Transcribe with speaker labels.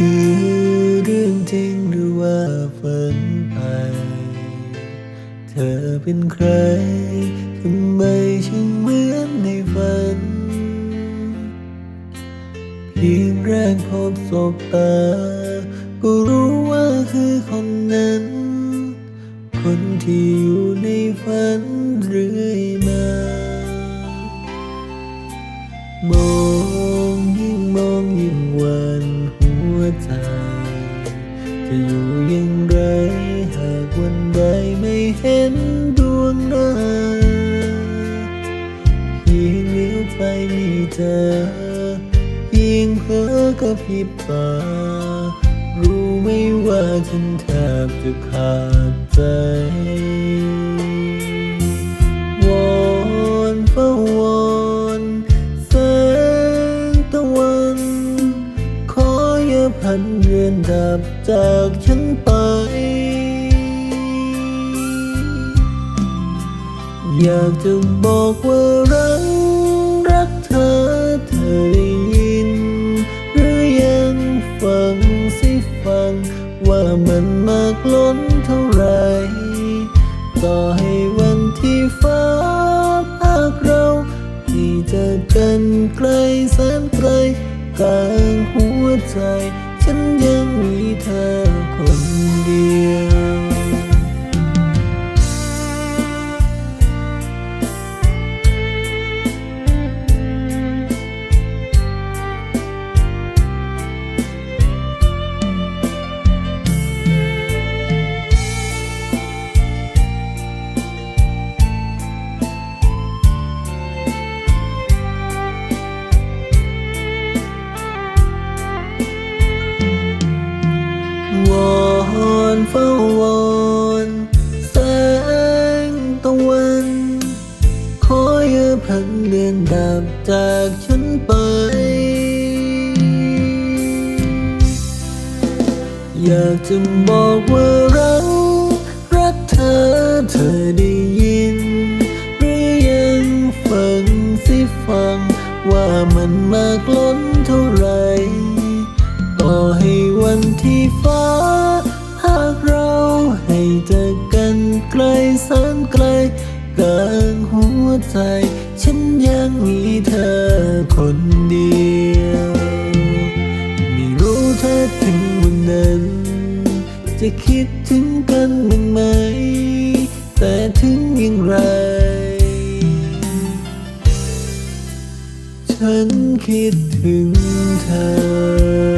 Speaker 1: คือเรื่องจริงหรือว่าฝันไป เธอเป็นใคร ทำไมฉันเหมือนในฝัน เพียงแรกพบสบตา ก็รู้ว่าคือคนนั้น คนที่อยู่ในฝันเรื่อ จะอยู่อย่างไร หากวันใดไม่เห็นดวงหน้าเพียงเลี้ยวไปมีเธอ ยิงเพ้อกับพิบตา รู้ไม่ว่าฉันแทบจะขาดใจ พันเรือนดับจากฉันไป อยากจะบอกว่ารักรักเธอเธอได้ยิน หรือยังฟังสิฟัง ว่ามันมากล้นเท่าไร ต่อให้วันที่ฟ้าพากเรา ที่จะกันไกลแสนไกล กลางหัวใจ ฉันยังมีเธอคน วอนเฝ้าวอนแสงตะวัน ขออย่าพันเดือนดับจากฉันไป อยากจะบอกว่าเรารักเธอเธอได้ วันที่ฟ้า หากเราให้เจอกันไกลแสนไกลกลางหัวใจ ฉันยังมีเธอคนเดียว ไม่รู้เธอถึงวันนั้น จะคิดถึงกันบ้างไหม แต่ถึงอย่างไร ฉันคิดถึงเธอ